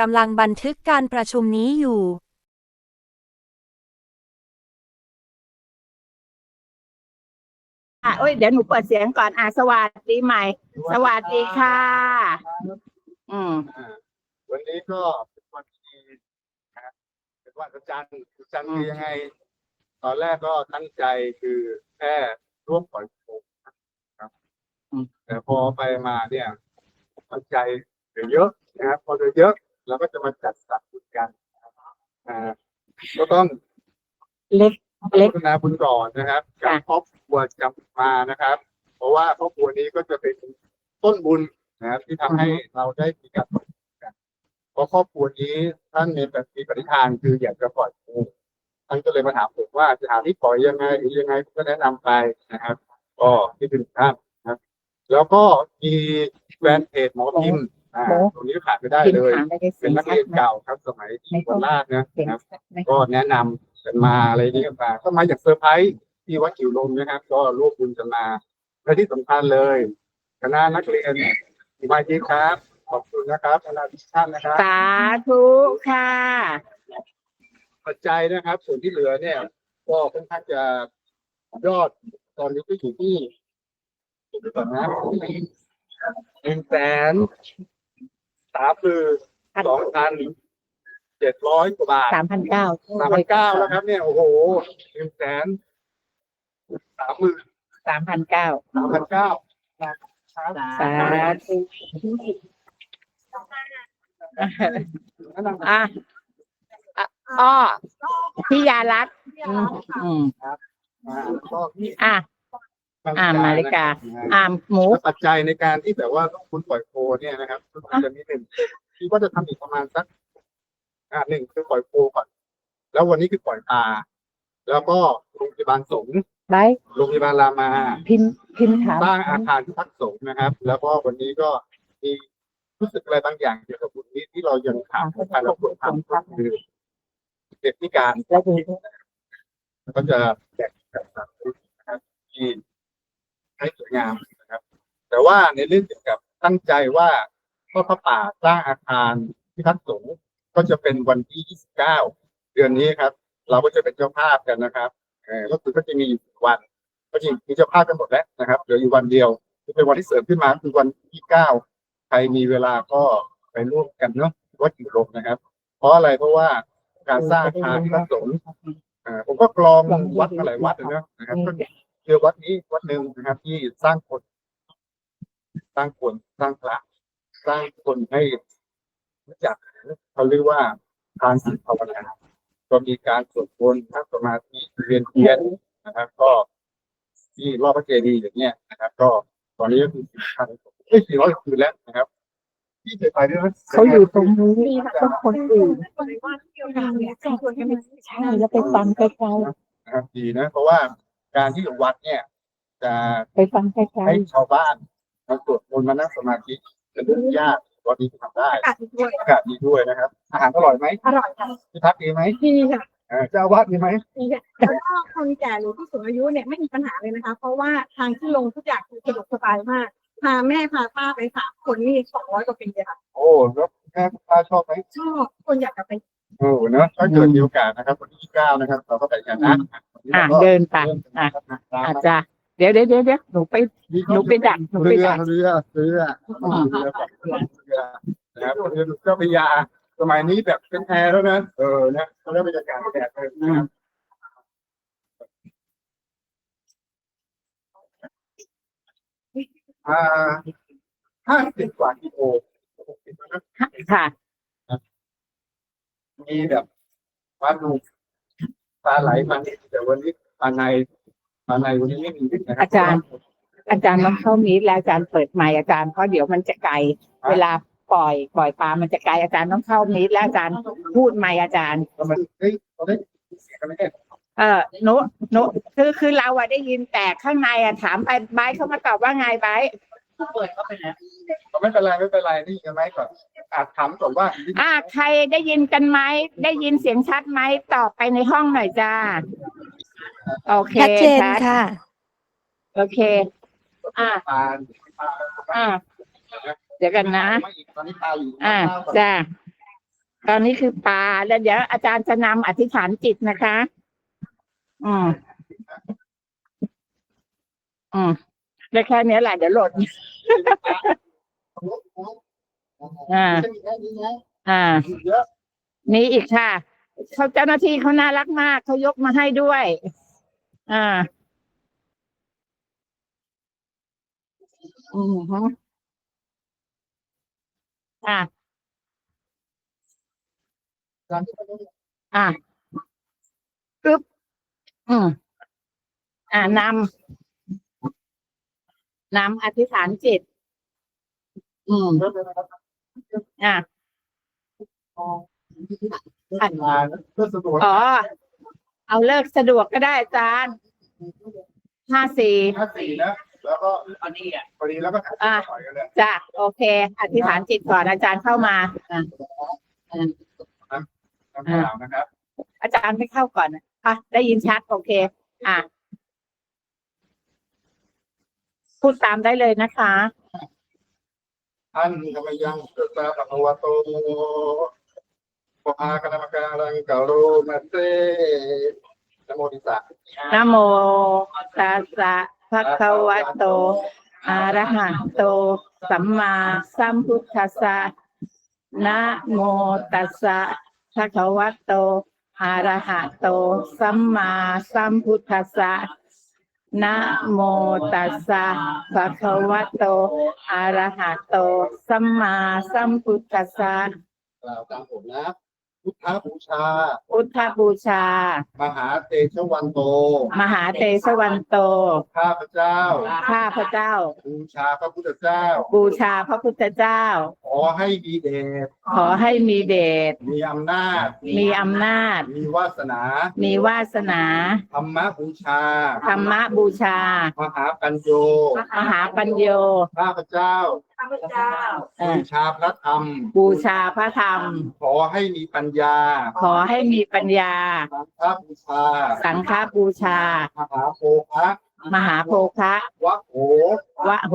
กำลังบันทึกการประชุมนี้อยู่อะโอ้ยเดี๋ยวหนูเปิดเสียงก่อนอะสวัสดีใหม่ สวัสดีค่ะ อืม อ่าวันนี้ก็เป็นวันที่นะครับเป็นวันจันทร์วันจันทร์คือยังไง ตอนแรกก็ตั้งใจคือแค่ร่วมปล่อยโคมครับอืม แต่พอไปมาเนี่ยตั้งใจเดี๋ยวเยอะนะครับ พอเดี๋ยวเยอะ เราก็จะมาจัดสรรบุญกันนะครับอ่าก็ต้องเล็กเล็กพัฒนาบุญก่อนนะครับกับค่ะครอบครัวจำมานะครับ เพราะว่าครอบครัวนี้ก็จะเป็นต้นบุญนะครับที่ทำให้เราได้มีการปล่อยโคมกันเพราะครอบครัวนี้ท่านมีแบบมีปฏิทานคืออยากจะปล่อยโคมท่านก็เลยมาถามผมว่าจะหาที่ปล่อยยังไงหรือยังไงผมก็แนะนำไปนะครับ ก็ที่เป็นท่านนะครับ แล้วก็มีแฟนเพจหมอพิมพ์ อ่าตรงนี้ขาดไม่ได้กินเลยหางไม่ได้เป็นนักเรียนเก่าครับสมัยที่โคราชนะเสียงนะครับไม่ก็แนะนำกันมาอะไรนี้กันมาก็มาจากเซอร์ไพรส์ที่วัดจิ๋วลมนะครับ ก็ร่วมบุญกันมาและที่สำคัญเลยคณะนักเรียนสมาชิกครับ ขอบคุณนะครับคณะทุกท่านนะครับ สาธุค่ะ ปัจจัยนะครับ ส่วนที่เหลือเนี่ย ก็ค่อนข้างจะยอดตอนนี้ก็อยู่ที่ดูก่อนนะหนึ่งแสน สามหมื่นสองพันเจ็ดร้อยกว่าบาทสามพันเก้าสามพันเก้าแล้วครับ เนี่ยโอ้โหหนึ่งแสนสามหมื่นสามพันเก้าสามพันเก้าสาธุอะอะอ้อพี่ยารักษ์อืมอืมก็ที่อะ อ่ามาริกาอ่าหมู ปัจจัยในการที่แบบว่าต้องคุณปล่อยโคเนี่ยนะครับก็คือจะมีหนึ่งคิดว่าจะทำอีกประมาณสักอ่าหนึ่งคือปล่อยโคก่อน แล้ววันนี้คือปล่อยปลาแล้วก็โรงพยาบาลสงฆ์ไบโรงพยาบาลรามา พิมพ์พิมพ์ถาม สร้างอาคารที่พักสงฆ์นะครับ แล้วก็วันนี้ก็มีรู้สึกอะไรบางอย่างเกี่ยวกับบุญนี้ที่เรายังขาดการเราควรทำก็คือเด็กพิการแล้วดูก็จะแจกแบบสามชุดนะครับที่ ให้สวยงามนะครับ แต่ว่าในเรื่องเกี่ยวกับตั้งใจว่าทอพระป่าสร้างอาคารที่พักสงฆ์ก็จะเป็นวันที่ 29 เดือนนี้ครับ เราก็จะเป็นเจ้าภาพกันนะครับก็คือก็จะมีอยู่วัน ก็จริงมีเจ้าภาพกันหมดแล้วนะครับเหลืออยู่วันเดียวคือเป็นวันที่เสริมขึ้นมาคือวันที่เก้าใครมีเวลาก็ไปร่วมกันเนาะวัดอยู่ลมนะครับ เพราะอะไรเพราะว่าการสร้างอาคารที่พระสงฆ์ผมก็กรองวัดมาหลายวัดนะนะครับ ก็เจอวัดนี้วัดหนึ่งนะครับ ที่สร้างคน สร้างคนสร้างพระสร้างคนให้รู้จักเขาเรียกว่าทานศีลภาวนาก็มีการสวดมนต์นั่งสมาธิเรียนเพียรนะครับ ก็ที่รอบพระเจดีย์อย่างเงี้ยนะครับ ก็ตอนนี้ก็คือสี่พันเอ้ยสี่ร้อยคืนแล้วนะครับที่เคยไปด้วยนะเขาอยู่ตรงนี้ต้องคนอื่นใช่แล้วไปฟังไกลนะครับดีนะ เพราะว่า การที่วัดเนี่ย จะๆไปฟังไกลให้ชาวบ้านมาสวดมนต์มานั่งสมาธิเป็นเรื่องยากวันนี้ทำได้อากาศดีด้วยนะครับ อาหารอร่อยไหมอร่อยค่ะที่พักดีไหมดีค่ะเออเจ้าอาวาดดีไหมดีค่ะแล้วก็คนแก่หรือผู้สูงอายุเนี่ยไม่มีปัญหาเลยนะคะ เพราะว่าทางที่ลงทุกอย่างคือสะดวกสบายมากพาแม่พาป้าไปสามคนนี่สองร้อยกว่าปีอะค่ะ โอ้แล้วแม่คุณป้าชอบไหมชอบคนอยากจะไปโอ้เนอะถ้าเกิดมีโอกาสนะครับวันที่ยี่สิบเก้านะครับ เราก็ไปกันนะวันนี้ๆ อะเราก็เดินไปเริ่มกันอะนะครับอาจจะเดี๋ยวเดี๋ยวเดี๋ยวเดี๋ยวหนูไปหนูไปดักหนูไปเรือดักเรือเรือเรือก่อนเรือนะครับเรือเจ้าพระยาสมัยนี้แบบเป็นแอร์แล้วนะเออนะเขาเรียกบรรยากาศแดดเลยนะครับอ่าห้าสิบกว่ากิโลหกสิบนะค่ะ มีแบบปลาดุ กปลาไหลมานิดแต่วันนี้ปลาในปลาในวันนี้ไม่มีนะคบอาจารย์ อาจารย์ต้องเข้ามีดแล้วอาจารย์เปิดไมค์อาจารย์เพราะเดี๋ยวมันจะไกล เวลาปล่อย ปล่อยปลา มันจะไกลอาจารย์ต้องเข้ามีดแล้วอาจารย์พูดไมค์อาจารย์ก็มันเฮ้ยเราได้เสียงกันไหมเนี่ยเออหนูหนูคือคือเราอะได้ยินแต่ข้างในอะถามไปไบร์ทเขามาตอบว่าไงไบ ร์ทก็ไม่เป็นไรไม่เป็นไรนี่กันไหมก่อนอาจถามก่อนว่าอ่า ใครได้ยินกันไหมได้ยินเสียงชัดไหมตอบไปในห้องหน่อยจ้าโอเคชัดเจนชัดค่ะ โอเค อ่าปลาปลาอ่าเดี๋ยวกันนะไม่อีกตอนนี้ปลาอยู่อ่าข้าวก่อนจ้าตอนนี้คือปลาแล้วเดี๋ยวอาจารย์จะนำอธิษฐานจิตนะคะ อืมอืม ได้แค่เนี้ยแหละเดี๋ยวหล่นอ่าไม่ใช่มีแค่นี้นะอ่ามีเยอะมีอีกค่ะเขาเจ้าหน้าที่เขาน่ารักมากเขายกมาให้ด้วย อ่า อืมฮึอ่าการที่เขาต้องอะปึ๊บอืมอ่านำ นำอธิษฐานจิต อืม อะผ่านมาเพื่อสะดวกอ๋อ เอาเลิกสะดวกก็ได้อาจารย์ห้าสี่ห้าสี่นะ แล้วก็พอดีอะพอดีแล้วก็ถ่ายอะต่อยกันเลยจ้ะโอเค อธิษฐานจิตก่อนอาจารย์เข้ามาอะคำถามนะครับ อาจารย์ไม่เข้าก่อนนะอะได้ยินชัด โอเค อะ พูดตามได้เลยนะคะท่านธรรมยังสุตาภควโตปภากรรมการังกาโรมาเตนะโมติสานะโมตัสสะภะคะวะโตอะระหะโต สัมมาสัมพุทธัสสะนะโมตัสสะภะคะวะโตอะระหะโต สัมมาสัมพุทธัสสะ นะโมตัสสะภะคะวะโต อะระหะโต สัมมาสัมพุทธัสสะกล่าวตามผมนะ พุทธบูชา พุทธบูชา มหาเตชะวันโต มหาเตชะวันโต ข้าพเจ้า ข้าพระเจ้า บูชาพระพุทธเจ้า บูชาพระพุทธเจ้า ขอให้มีเดช ขอให้มีเดช มีอำนาจ มีอำนาจ มีวาสนา มีวาสนา ธรรมบูชา ธรรมบูชา มหาปัญโย มหาปัญโย ข้าพเจ้า ข้าพเจ้าเอบูอชาพระธรรม บูชาพระธรรม ขอให้มีปัญญาขอให้มีปัญญา สังฆบูชาสังฆบูชา มหาโภคะมหาโภคะวะโหวะโห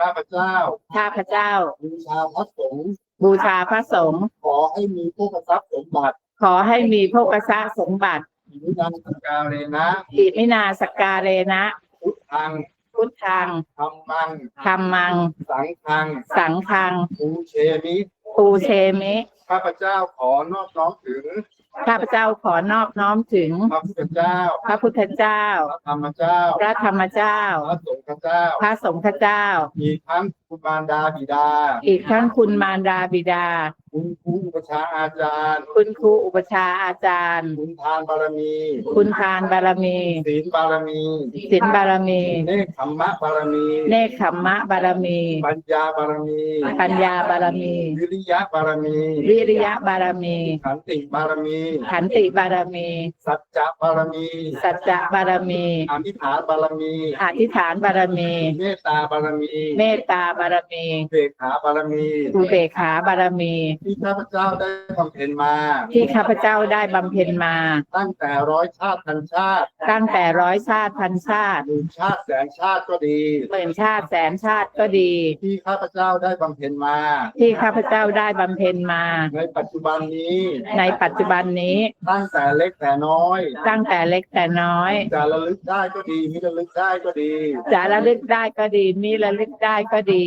ข้าพเจ้า ข้าพเจ้า บูชาพระสงฆ์บูชาพระสงฆ์ขอให้มีผู้ประทรัพย์สมบัติขอให้มีโภกษะสมบัติอิมินังสกการเรนะอิมินาสกการเรนะ พุทธัง พุทธังธรรมัง ธรรมัง สังฆังสังฆังปูเชมิปูเชมิข้าพเจ้าขอนอบน้อมถึงข้าพเจ้าขอนอบน้อมถึง พระพุทธเจ้า พระพุทธเจ้า พระธรรมเจ้า พระธรรมเจ้า พระสงฆ์เจ้า พระสงฆ์เจ้า อีกทั้งคุณมารดาบิดา อีกทั้งคุณมารดาบิดา คุณครูอุปชฌาย์อาจารย์ คุณครูอุปชฌาย์อาจารย์ คุณทานบารมี คุณทานบารมี ศีลบารมีศีลบารมี เนคขมมะบารมี เนคขมมะบารมี ปัญญาบารมี ปัญญาบารมี วิริยะบารมี วิริยะบารมี ขันติบารมี ขันติบารมี สัจจะบารมี สัจจะบารมี อธิษฐานบารมี อธิษฐานบารมี เมตตาบารมี เมตตาบารมีเบกขาบารมีอุเบกขาบารมีที่ข้าพเจ้าได้บำเพ็ญมา ที่ข้าพเจ้าได้บำเพ็ญมา ตั้งแต่ร้อยชาติพันชาติ ตั้งแต่ร้อยชาติพันชาติหมื่นชาติแสนชาติก็ดีหมื่นชาติแสนชาติก็ดี ที่ข้าพเจ้าได้บำเพ็ญมา ที่ข้าพเจ้าได้บำเพ็ญมา ในปัจจุบันนี้ ในปัจจุบันนี้ ตั้งแต่เล็กแต่น้อย ตั้งแต่เล็กแต่น้อย จะระลึกได้ก็ดีมิระลึกได้ก็ดี จะระลึกได้ก็ดีมิระลึกได้ก็ดี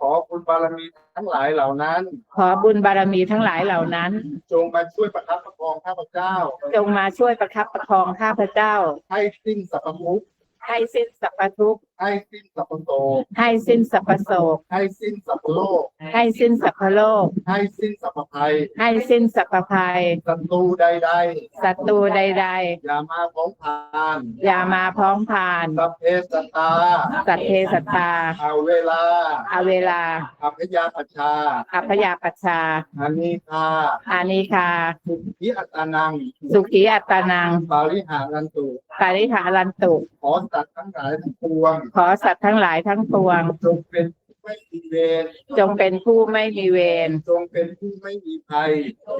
ขอคุณบารมีทั้งหลายเหล่านั้น ขอบุญบารมีทั้งหลายเหล่านั้น จงมาช่วยประทับประคองข้าพเจ้า จงมาช่วยประคับประคองข้าพเจ้า ให้สิ้นสัพพทุกข์ให้สิ้นสัพพทุกข์ ให้สิ้นสัพพโตให้สิ้นสัพพโศกให้สิ้นสัพพโลก ให้สิ้นสัพพโลก ให้สิ้นสัพพภัยให้สิ้นสัพพภัยศัตรูใดศัตรูใดๆอย่ามาของผ่านๆ อย่ามาพร้อมพานสัพเพสัตตาสัตเทสัตตาเอาเวลาเอาเวลาอัพยาปชชาอัพยาปัชชา อานิคาอานิคา สุขีอัตานังสุขีอัตตานัง ปาริหารันตุ ปาริหารันตุ ขอสัตว์ทั้งหลายทั้งปวงขอสัตว์ทั้งหลายทั้งปวง จงเป็นไม่มีเวรจงเป็นผู้ไม่มีเวรจงเป็นผู้ไม่มีภัย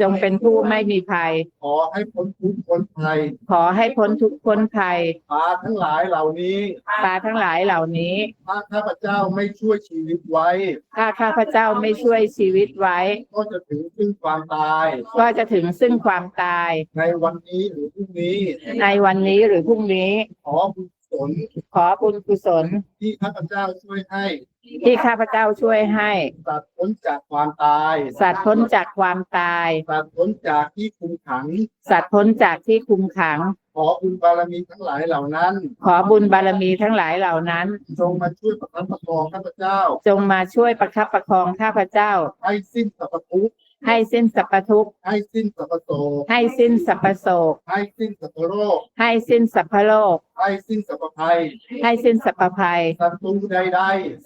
จงเป็นผู้ไม่มีภัย ขอให้พ้นทุกข์พ้นภัยขอให้พ้นทุกข์พ้นภัยปลาทั้งหลายเหล่านี้ปลาทั้งหลายเหล่านี้ ถ้าข้าพเจ้าไม่ช่วยชีวิตไว้ ถ้าข้าพเจ้าไม่ช่วยชีวิตไว้ ก็จะถึงซึ่งความตาย ก็จะถึงซึ่งความตาย ในวันนี้หรือพรุ่งนี้ ในวันนี้หรือพรุ่งนี้ ขอบุญ สนขอบุญกุศลที่ข้าพเจ้าช่วยให้ที่ข้าพเจ้าช่วยให้ สัตว์พ้นจากความตาย สัตว์พ้นจากความตาย สัตว์พ้นจากที่คุมขัง สัตว์พ้นจากที่คุมขัง ขอบุญบารมีทั้งหลายเหล่านั้น ขอบุญบารมีทั้งหลายเหล่านั้น จงมาช่วยประคับประคองข้าพเจ้า จงมาช่วยประคับประคองข้าพเจ้า ให้สิ้นสรรพทุกข์ให้สิ้นสรรพทุกข์ให้สิ้นสรรพโศกให้สิ้นสรรพโศกให้สิ้นสรรพโรคให้สิ้นสรรพโลก ให้สิ้นสรรพภัยให้สิ้นสรรพภัย ศัตรูใด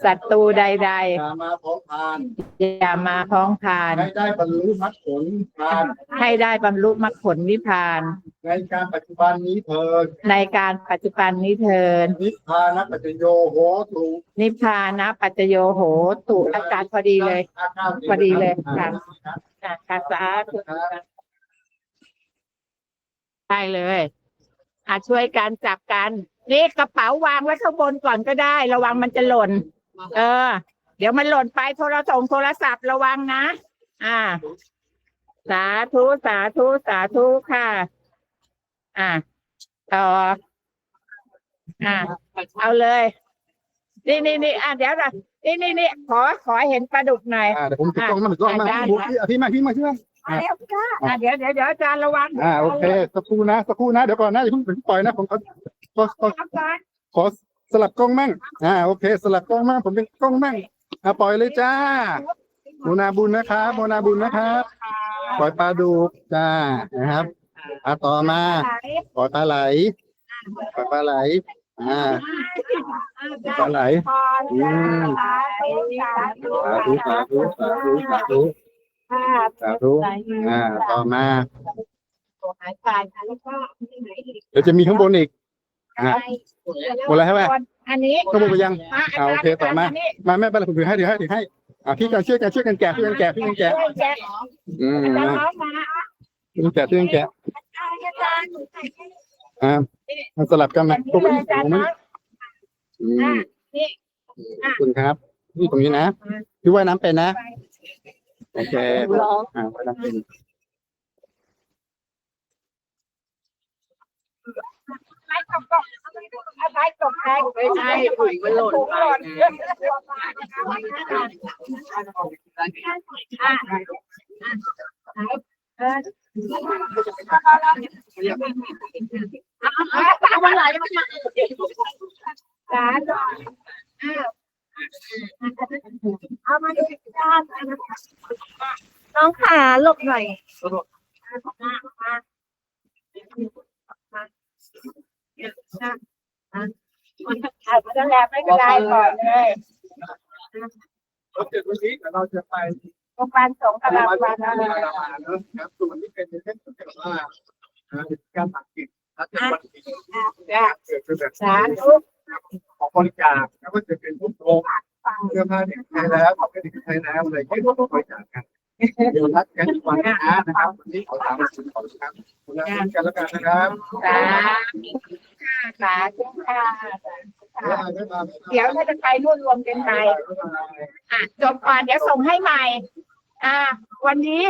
ศัตรูใดๆอย่ามาพ้องพานๆอย่ามาพ้องพาน ให้ได้บรรลุมรรคผลพาน ให้ได้บรรลุมรรคผลนิพพาน ในการปัจจุบันนี้เถิดในการปัจจุบันนี้เทินนิพพานัปัจจโยโหตุนิพพานะปัจจโยโหตุอากาศพอดีเลย พอดีเลยค่ะอะค่ะสาธุได้เลย อะช่วยกันจับกันนี่กระเป๋าวางไว้ข้างบนก่อนก็ได้ ระวังมันจะหล่น เออ เดี๋ยวมันหล่นไปโทรศัพท์โทรศัพท์ระวังนะ อ่า สาธุสาธุสาธุค่ะ อ่าต่ออ่าเอาเลยนี่นี่นี่อะเดี๋ยวนะนี่นี่นี่ขอขอเห็นปลาดุกหน่อยอ่าเดี๋ยวผมติดกล้องมาติดกล้องมาได้ได้พี่พี่มาพี่มาพี่มา อะเดี๋ยวจ้าอะเดี๋ยวเดี๋ยวเดี๋ยวอาจารย์ระวังอ่าโอเคสักครู่นะสักครู่นะเดี๋ยวก่อนนะอย่าเพิ่งเพิ่งปล่อยนะผมขอขอขออาจารย์ขอสลับกล้องมั่งอ่าโอเค สลับกล้องมั่งผมเป็นกล้องมั่งอ่าปล่อยเลยจ้าโมนาบุญนะครับโมนาบุญนะครับปล่อยปลาดุกจ้านะครับอ่าต่อมาปล่อยปลาไหลปล่อยปลาไหลอ่าปลาไหลอืมสาธุสาธุสาธุสาธุสาธุ อ่าต่อมาหายไปแล้วก็ที่ไหนอีกเดี๋ยวจะมีข้างบนอีก อะ หมดแล้วใช่ไหม อันนี้ข้างบนไปยังอะอ่าโอเคต่อมานนี้มาแม่เป็นไรผมถือให้ถือให้ถือให้อ่าพี่กันช่วยกันช่วยกันแกะช่วยกันแกะช่วยกันแกะช่วยแกะอืมอาจารย์นะน้องมาช่วยกันแกะช่วยกันแกะอาจารย์อ่ามันสลับกันมาตรงนี้อาจารย์ตรงน้นี้องอืมนี่ขอบคุณครับ นี่ตรงนี้นะพี่ว่ายน้ำเป็นนะ โอเคอ่าว่ายน้ำเป็นไม้ตกตกไม้ตกแทงไม่ใช่ถุยมันหล่นไปมันไหลมันมาสาธุ เอามาดูด้านน้องขาหลบหน่อยอาจจะแลไม่เป็นไรก่อนเลยเราเจอวันนี้แต่เราจะไปโรงพยาบาลสงฆ์กำลังวันนะนะครับส่วนที่เป็นในเรื่องของการว่าการตัดสินถ้าเป็นวันที่จ้ะเกิดขึ้นแบบสาธุ ของบริจาคแล้วก็จะเป็นพวกโรงเสื้อผ้าเด็กไทยแล้วของเด็กไทยแล้วอะไรที่เราบริจาคกันเดี๋ยวนัดกันวันนี้นะครับวันนี้ขอถามคุณขอครับคุณนัดกันแล้วกันนะครับสาธุสาธุค่ะเดี๋ยวถ้าจะไปรวบรวมกันใหม่อะจบก่อนเดี๋ยวส่งให้ใหม่อ่า วันนี้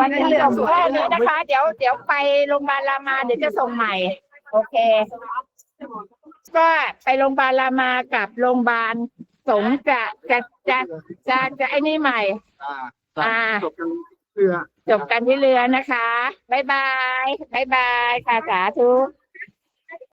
วันนี้ส่งแค่นี้นะคะ เดี๋ยวเดี๋ยวไปโรงพยาบาลรามาเดี๋ยวจะส่งใหม่ โอเค ก็ไปโรงพยาบาลรามากับโรงพยาบาลสงฆ์จะจะจะจะจะไอ้นี่ใหม่ อ่าจบกันเพื่อ จบกันที่เรือนะคะ บ๊ายบาย บ๊ายบายค่ะสาธุ